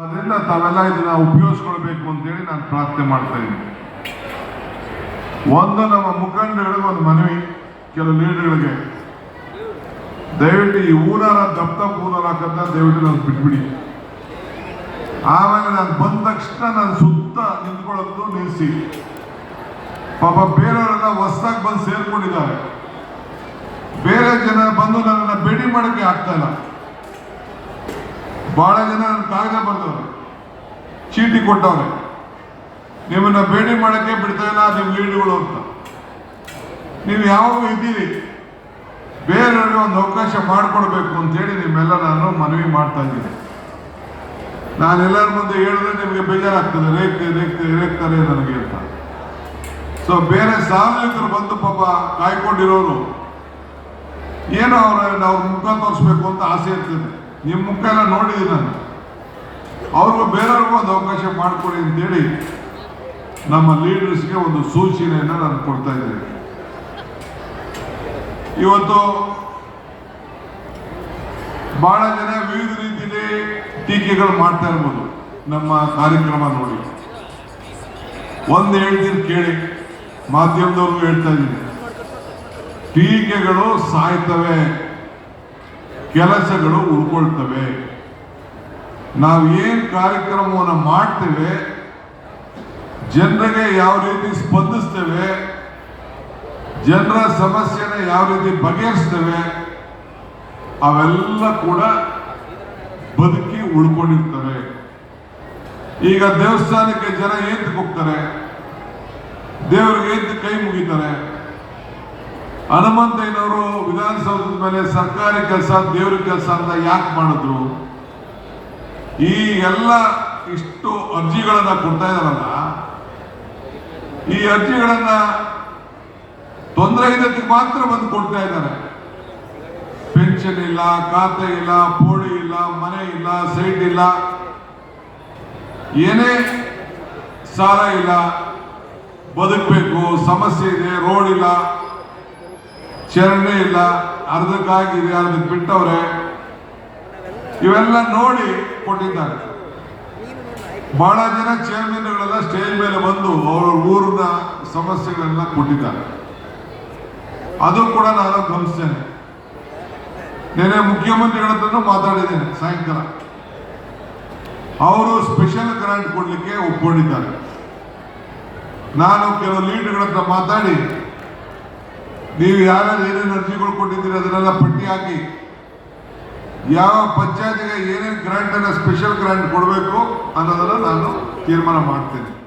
ಅದರಿಂದ ತಾವೆಲ್ಲ ಇದನ್ನ ಉಪಯೋಗಿಸ್ಕೊಳ್ಬೇಕು ಅಂತೇಳಿ ನಾನು ಪ್ರಾರ್ಥನೆ ಮಾಡ್ತಾ ಇದ್ದೀನಿ. ಒಂದು ನಮ್ಮ ಮುಖಂಡಗಳಿಗೆ ಒಂದು ಮನವಿ, ಕೆಲವು ಲೀಡರ್ಗಳಿಗೆ, ದಯವಿಟ್ಟು ಈ ಊರಾರ ದಪ್ಪ ಹಾಕಂತ ದಯವಿಟ್ಟು ನಾನು ಬಿಟ್ಬಿಡಿ. ಆಮೇಲೆ ನಾನು ಬಂದ ತಕ್ಷಣ ನಾನು ಸುತ್ತ ನಿಂತ್ಕೊಳ್ಳೋದು ನಿಲ್ಲಿಸಿ. ಪಾಪ ಬೇರೆಯವರೆಲ್ಲ ಹೊಸದಾಗಿ ಬಂದು ಸೇರ್ಕೊಂಡಿದ್ದಾರೆ. ಬೇರೆ ಜನ ಬಂದು ನನ್ನನ್ನು ಭೇಟಿ ಮಾಡೋಕ್ಕೆ ಆಗ್ತಾ ಇಲ್ಲ. ಬಹಳ ಜನ ನನ್ನ ಕಾಗದ ಚೀಟಿ ಕೊಟ್ಟವ್ರೆ. ನಿಮ್ಮನ್ನ ಭೇಟಿ ಮಾಡೋಕ್ಕೆ ಬಿಡ್ತಾ ಇಲ್ಲ ನಿಮ್ಮ ಲೀಡ್ಗಳು ಅಂತ. ನೀವು ಯಾವಾಗೂ ಇದ್ದೀರಿ. ಬೇರೆಯವ್ರಿಗೆ ಒಂದು ಅವಕಾಶ ಮಾಡಿಕೊಡ್ಬೇಕು ಅಂತೇಳಿ ನಿಮ್ಮೆಲ್ಲ ನಾನು ಮನವಿ ಮಾಡ್ತಾ ಇದ್ದೀನಿ. ನಾನು ಎಲ್ಲರ ಮುಂದೆ ಹೇಳಿದ್ರೆ ನಿಮಗೆ ಬೇಜಾರಾಗ್ತದೆ, ರೇಗ್ತೆ ರೇಗ್ತೆ, ರೇಗ್ತಾರೆ ನನಗೆ ಅಂತ. ಸೊ ಬೇರೆ ಸಾರ್ವಜನಿಕರು ಬಂದು ಪಾಪ ಕಾಯ್ಕೊಂಡಿರೋರು, ಏನೋ ಅವ್ರ ಅವ್ರ ಮುಖ ತೋರಿಸ್ಬೇಕು ಅಂತ ಆಸೆ ಇರ್ತದೆ. ನಿಮ್ಮ ಮುಖ ಎಲ್ಲ ನೋಡಿದ್ದೀನಿ ನಾನು. ಅವ್ರಿಗೂ ಬೇರೆಯವ್ರಿಗೂ ಒಂದು ಅವಕಾಶ ಮಾಡಿಕೊಡಿ ಅಂತೇಳಿ ನಮ್ಮ ಲೀಡರ್ಸ್ಗೆ ಒಂದು ಸೂಚನೆಯನ್ನು ನಾನು ಕೊಡ್ತಾ ಇದ್ದೇನೆ. ಇವತ್ತು ಬಹಳ ಜನ ವಿವಿಧ ರೀತಿಯಲ್ಲಿ ಟೀಕೆಗಳು ಮಾಡ್ತಾ ಇರ್ಬೋದು. ನಮ್ಮ ಕಾರ್ಯಕ್ರಮ ನೋಡಿ. ಒಂದು ಹೇಳ್ತೀನಿ ಕೇಳಿ. ಮಾಧ್ಯಮದವ್ರಿಗೂ ಹೇಳ್ತಾ ಇದ್ದೀನಿ. ಟೀಕೆಗಳು ಸಾಯ್ತವೆ. ಕೆಲಸಗಳು ಉಳ್ಕೊಳ್ತವೆ. ನಾವು ಏನು ಕಾರ್ಯಕ್ರಮವನ್ನು ಮಾಡ್ತೇವೆ, ಜನರಿಗೆ ಯಾವ ರೀತಿ ಸ್ಪಂದಿಸ್ತೇವೆ, ಜನರ ಸಮಸ್ಯೆನ ಯಾವ ರೀತಿ ಬಗೆಹರಿಸ್ತೇವೆ, ಅವೆಲ್ಲ ಕೂಡ ಬದುಕಿ ಉಳ್ಕೊಂಡಿರ್ತವೆ ಈಗ ದೇವಸ್ಥಾನಕ್ಕೆ ಜನ ಏಂತಕ್ಕೆ ಹೋಗ್ತಾರೆ? ದೇವರಿಗೆ ಏಂತ ಕೈ ಮುಗಿತಾರೆ? ಹನುಮಂತಯ್ಯನವರು ವಿಧಾನಸೌಧದ ಮೇಲೆ ಸರ್ಕಾರಿ ಕೆಲಸ, ದೇವ್ರ ಕೆಲಸ ಅಂತ ಯಾಕೆ ಮಾಡಿದ್ರು? ಈ ಎಲ್ಲ ಇಷ್ಟು ಅರ್ಜಿಗಳನ್ನ ಕೊಡ್ತಾ ಇದಾರಲ್ಲ ಈ ಅರ್ಜಿಗಳನ್ನ ತೊಂದರೆ ಇದ್ದಕ್ಕೆ ಮಾತ್ರ ಬಂದು ಕೊಡ್ತಾ ಇದ್ದಾರೆ. ಪೆನ್ಷನ್ ಇಲ್ಲ, ಖಾತೆ ಇಲ್ಲ ಪೋಡಿ ಇಲ್ಲ, ಮನೆ ಇಲ್ಲ, ಸೈಟ್ ಇಲ್ಲ. ಏನೇ ಸಾಲ ಇಲ್ಲ, ಬದುಕಬೇಕು, ಸಮಸ್ಯೆ ಇದೆ, ರೋಡ್ ಇಲ್ಲ, ಚರಣೆ ಇಲ್ಲ ಅರ್ಧಕ್ಕಾಗಿದೆ ಅರ್ಧಕ್ಕೆ ಬಿಟ್ಟವ್ರೆ. ಇವೆಲ್ಲ ನೋಡಿ ಕೊಟ್ಟಿದ್ದಾರೆ. ಬಹಳ ಜನ ಚೇರ್ಮನ್ಗಳೆಲ್ಲ ಸ್ಟೇಜ್ ಮೇಲೆ ಬಂದು ಅವರ ಊರಿನ ಸಮಸ್ಯೆಗಳೆಲ್ಲ ಕೊಟ್ಟಿದ್ದಾರೆ. ಅದು ಕೂಡ ನಾನು ಗಮನಿಸ್ತೇನೆ. ನೆನೆ ಮುಖ್ಯಮಂತ್ರಿಗಳ ಹತ್ರನೂ ಮಾತಾಡಿದ್ದೇನೆ ಸಾಯಂಕಾಲ. ಅವರು ಸ್ಪೆಷಲ್ ಗ್ರಾಂಟ್ ಕೊಡಲಿಕ್ಕೆ ಒಪ್ಕೊಂಡಿದ್ದಾರೆ. ನಾನು ಕೆಲವು ಲೀಡ್ಗಳ ಹತ್ರ ಮಾತಾಡಿ, ನೀವು ಯಾರ್ಯಾರು ಏನೇನು ಅರ್ಜಿಗಳು ಕೊಟ್ಟಿದ್ದೀರಿ ಅದನ್ನೆಲ್ಲ ಪಟ್ಟಿ ಹಾಕಿ ಯಾವ ಪಂಚಾಯತಿಗೆ ಏನೇನು ಗ್ರಾಂಟ್ ಅನ್ನ ಸ್ಪೆಷಲ್ ಗ್ರಾಂಟ್ ಕೊಡಬೇಕು ಅನ್ನೋದನ್ನು ನಾನು ತೀರ್ಮಾನ ಮಾಡ್ತೇನೆ.